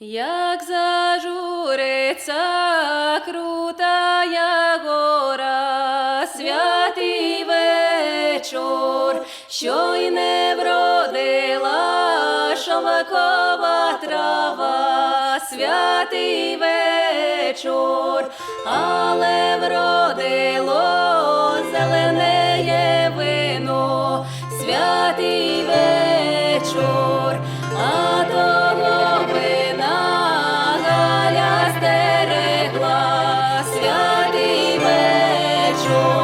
Як зажуриться крутая гора, святий вечор, що й не вродила шовкова трава, святий вечор, але вродило зеленеє вино, святий вечор, вечор,